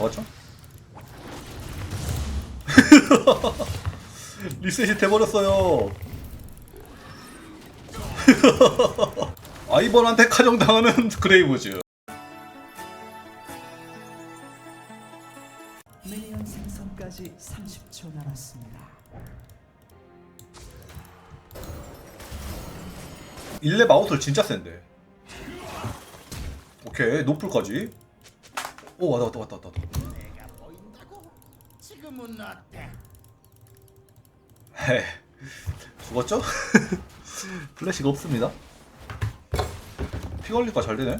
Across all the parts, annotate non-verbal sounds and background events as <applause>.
잡았죠? <laughs> 리셋이 돼버렸어요. <laughs> 아이번한테 카정당하는 <laughs> 그레이브즈. 미니언 생성까지 30초 남았습니다. 1렙 아웃을 진짜 센데. 오케이, 노플까지. 오, 왔다, 왔다, 왔다, 왔다. 지금은 어때? 헤, 죽었죠? <laughs> 플래시가 없습니다. 피 관리가 잘 되네. 야,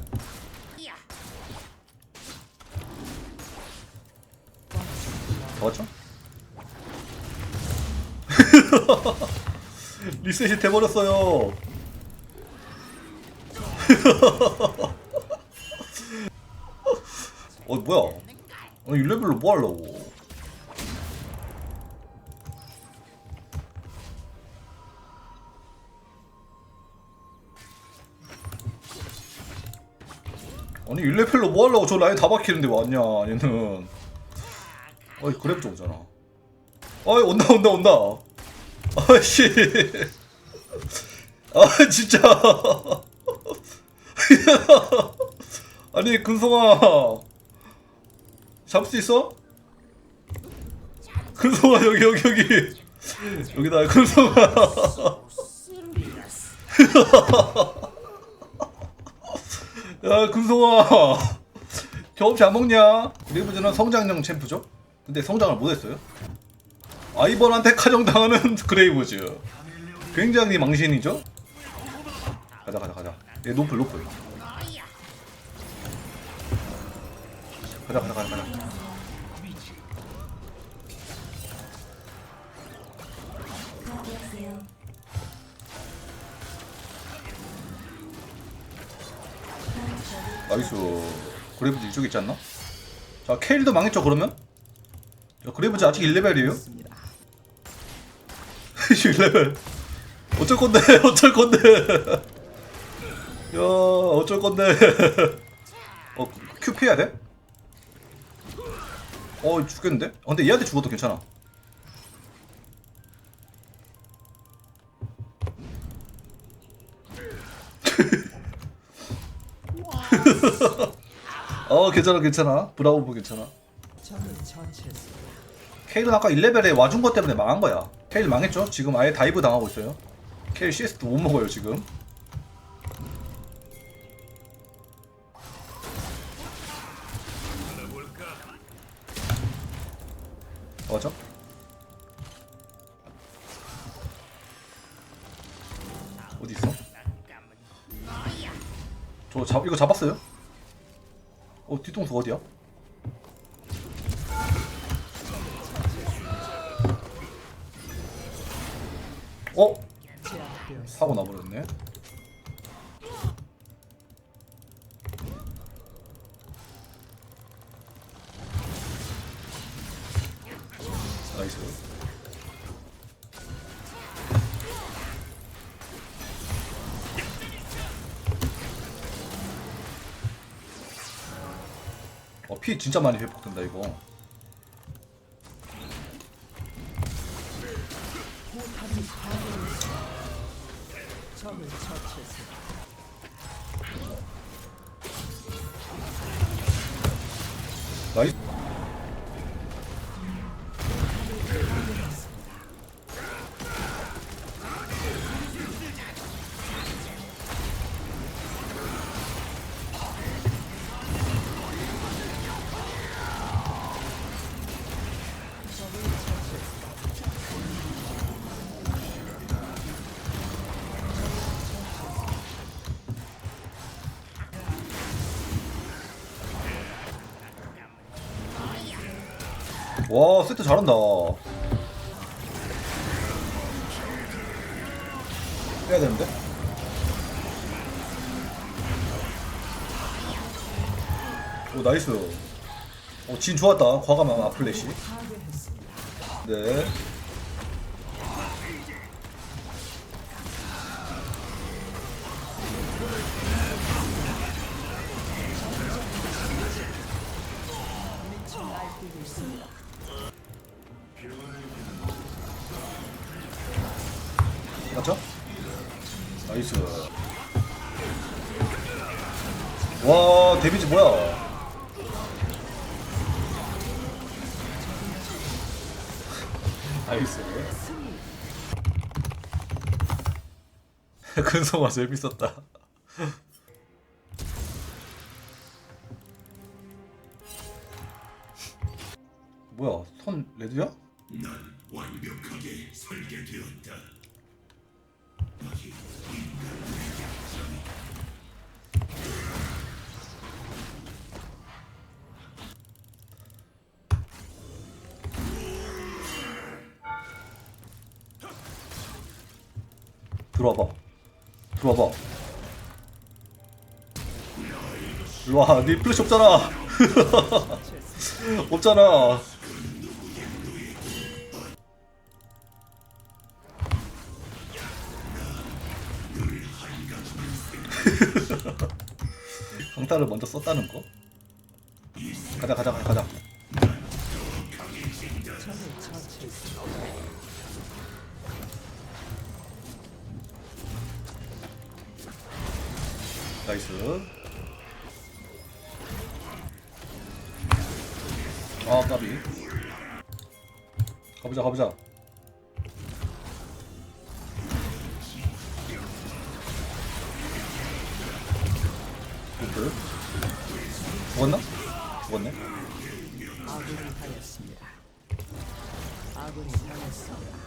잡았죠? <laughs> 리셋이 돼버렸어요. <laughs> 어 뭐야? 아니 1레벨로 뭐 하려고? 아니 1레벨로 뭐 하려고 저 라인 다 박히는데 왔냐 얘는. 어이 그랩 좀 오잖아. 어이 온다 온다 온다. 아씨. <laughs> 아 진짜. <laughs> 아니 근성아. 잡을 수 있어? 근성아 여기 여기 여기. 여기다 근성아 <laughs> 야 근성아 경험치 안 먹냐? 리브즈는 성장형 챔프죠? 근데 성장을 못했어요 아이번한테 카정당하는 <laughs> 그레이브즈 굉장히 망신이죠? 가자 가자 가자 얘 노플 노플 가자 가자 가자 가자 나이스 그레이브즈 이쪽에 있지 않나? 자 케일도 망했죠 그러면? 자, 그레이브즈 아직 1레벨이에요? 있습니다. <laughs> 1레벨 어쩔 건데 <laughs> 어쩔 건데 야 어쩔 건데 <laughs> 어 Q 피해야 돼? 어 죽겠는데? 어, 근데 얘한테 죽어도 괜찮아 어 괜찮아 괜찮아 브라우브 괜찮아. 케일은 아까 1레벨에 와준 것 때문에 망한 거야. 케일 망했죠? 지금 아예 다이브 당하고 있어요. 케일 CS도 못 먹어요, 지금. 맞아? 어디 있어? 저 잡, 이거 잡았어요? 어, 뒤통수 어디야? 어? 사고 나버렸네. 나이스. 피 진짜 많이 회복된다, 이거. 나이스. 와 세트 잘한다 해야 되는데 오 나이스 오 진 좋았다 과감한 아플래시. 네 있습니다. 맞죠? 나이스. 와, 데미지 뭐야? 나이스. <laughs> 근성아 재밌었다. <laughs> 뭐야, 손 레드야? 완벽하게 설계되었다. 와, 니 플래시 없잖아. <laughs> 없잖아. <laughs> 강타를 먼저 썼다는 거? 가자, 가자, 가자, 가자. 나이스. 아, 까비. 가보자, 가보자. 굿. 죽었나? 죽었네. 아군이 당했습니다. 아군이 당했습니다.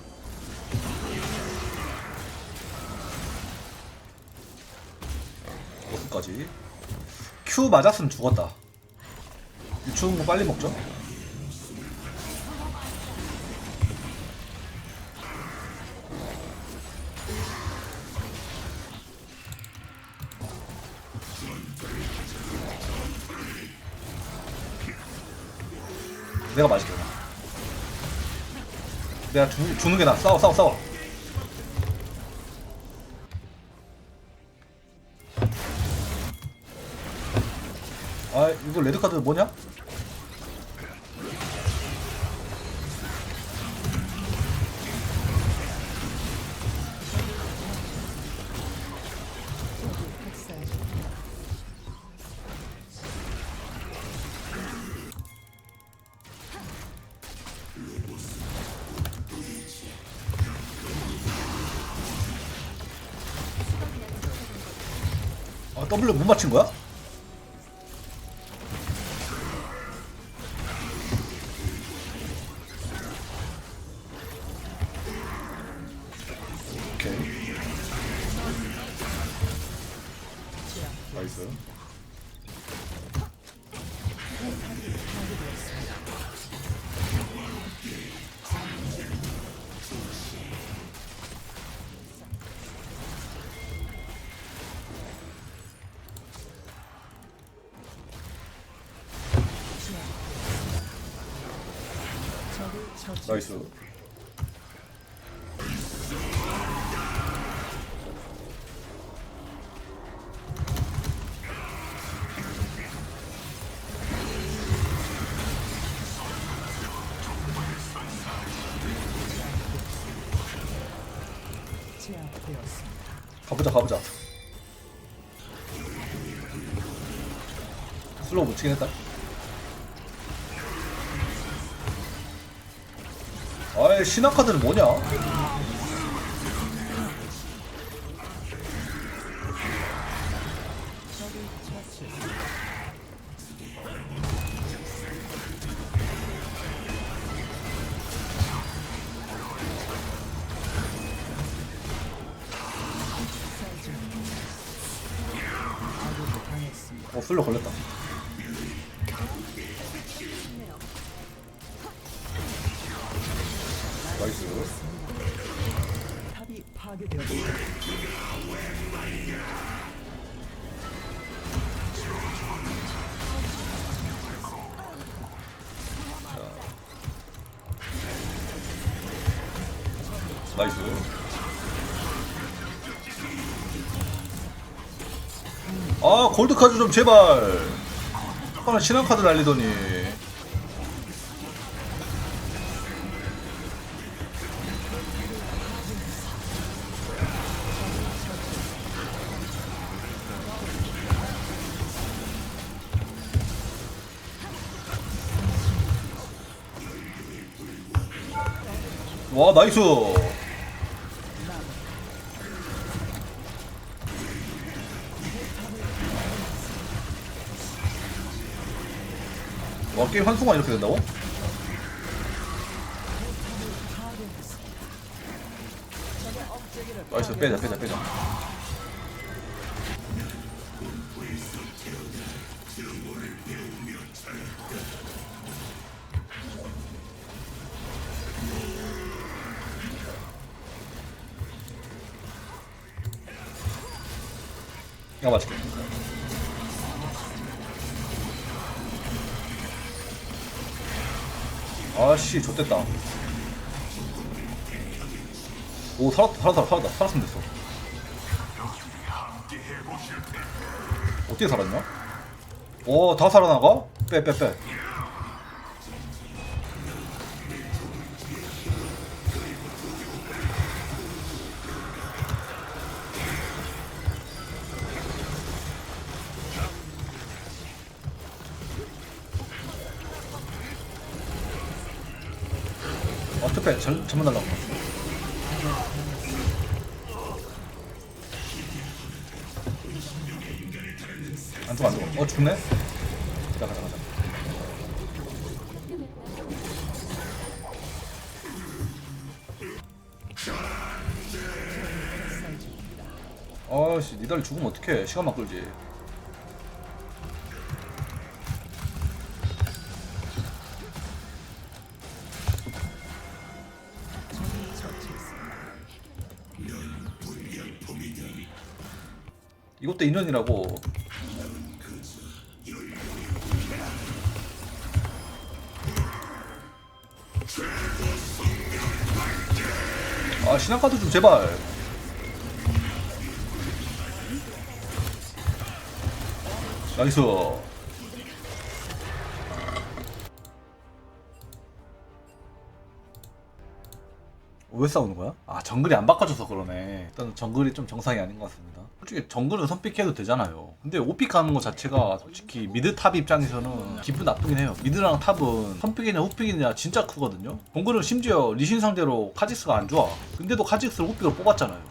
어디까지? Q 맞았으면 죽었다. 추운 거 빨리 먹죠? 내가 맞을게. 내가 죽, 죽는 게 나아. 싸워, 싸워, 싸워. 아 이거 레드카드 뭐냐? W 못 맞힌 거야? 오케이 나이스 나이스. 제압되었습니다. 가보자 가보자. 슬로우 못 치긴 했다 아이 신화 카드는 뭐냐 파괴되었습니다. 나이스. 아 골드 카드 좀 제발. 하나 신한 카드 날리더니 나이스 와 게임 한순간 이렇게 된다고? 나이스 빼자 빼자 빼자 이거 맞출게 아씨 좆됐다 오 살았다 살았다 살았다 살았으면 됐어 어떻게 살았냐? 오 다 살아나가? 빼 빼 빼. 어 특패 잘 잘못 날라가 안 죽어 안 죽어 어 죽네? 가자 가자 가자. 아씨 니달리 죽으면 어떡해. 시간만 끌지 이것도 인연이라고. 아 신한카드 좀 제발. 나이스 왜 싸우는 거야? 아 정글이 안 바꿔줘서 그러네. 일단 정글이 좀 정상이 아닌 것 같습니다. 솔직히 정글은 선픽해도 되잖아요. 근데 오픽 하는 것 자체가 솔직히 미드 탑 입장에서는 기분 나쁘긴 해요. 미드랑 탑은 선픽이냐 후픽이냐 진짜 크거든요. 정글은 심지어 리신 상대로 카직스가 안 좋아. 근데도 카직스를 후픽으로 뽑았잖아요.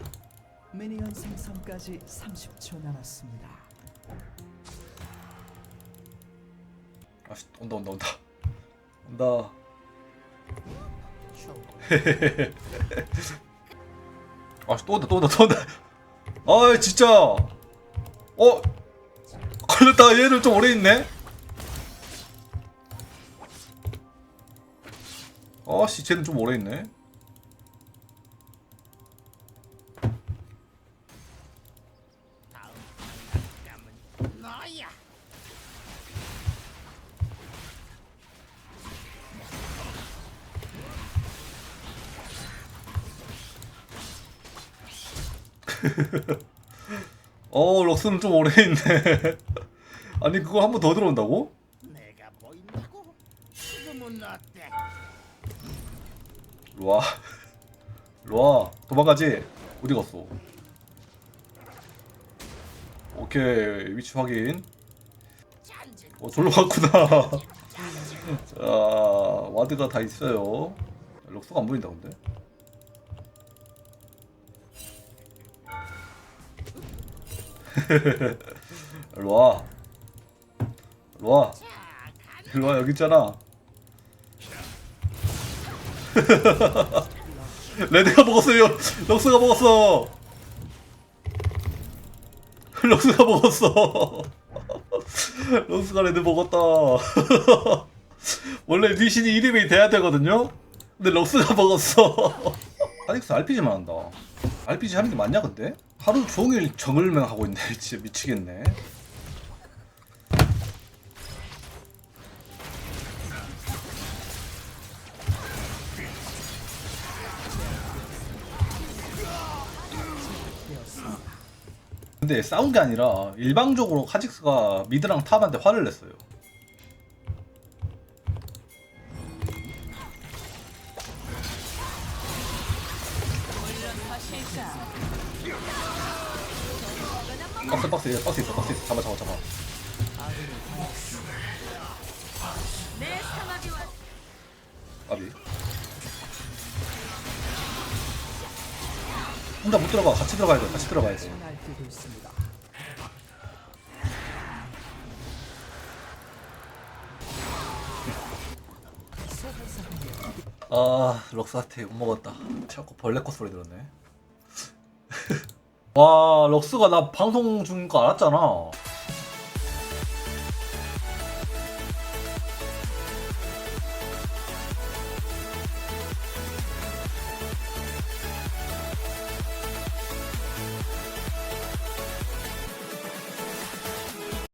미니언 생성까지 30초 남았습니다. 아씨 온다 온다 온다. 온다 <laughs> 아씨 또 온다 또 온다 또 온다. 아 진짜. 어? 걸렸다. 얘를 좀 오래 있네. 아씨 쟤는 좀 오래 있네 어 럭스는 좀 오래 있네 아니 그걸 한번 더 들어온다고? 내가 보인다고? 지금은 어때? 로아 로아 도망가지 어디 갔어 오케이 위치 확인. 어 졸로 갔구나 <laughs> 자 와드가 다 있어요 럭스가 안 보인다 근데 <laughs> 일로와. 일로와. 자, 간. 일로와 여기 있잖아. <laughs> 레드가 먹었어요 럭스가 먹었어. <laughs> 럭스가 먹었어. 럭스가 레드 먹었다. 원래 리신이 이름이 돼야 되거든요? 근데 럭스가 먹었어. 아직도 RPG만 한다. RPG 하는 게 맞냐 근데? 하루 종일 정을맹 하고 있네 <laughs> 진짜 미치겠네. 근데 싸운 게 아니라 일방적으로 카직스가 미드랑 탑한테 화를 냈어요. 박스 박스 예, 박스 있어 박스 있어. 잡아 잡아 잡아. 아비. 혼자 못 들어가. 같이 들어가야 돼. 같이 들어가야지. 아 럭스한테 욕 먹었다. 자꾸 벌레 컷 소리 들었네 와 럭스가 나 방송 중인 거 알았잖아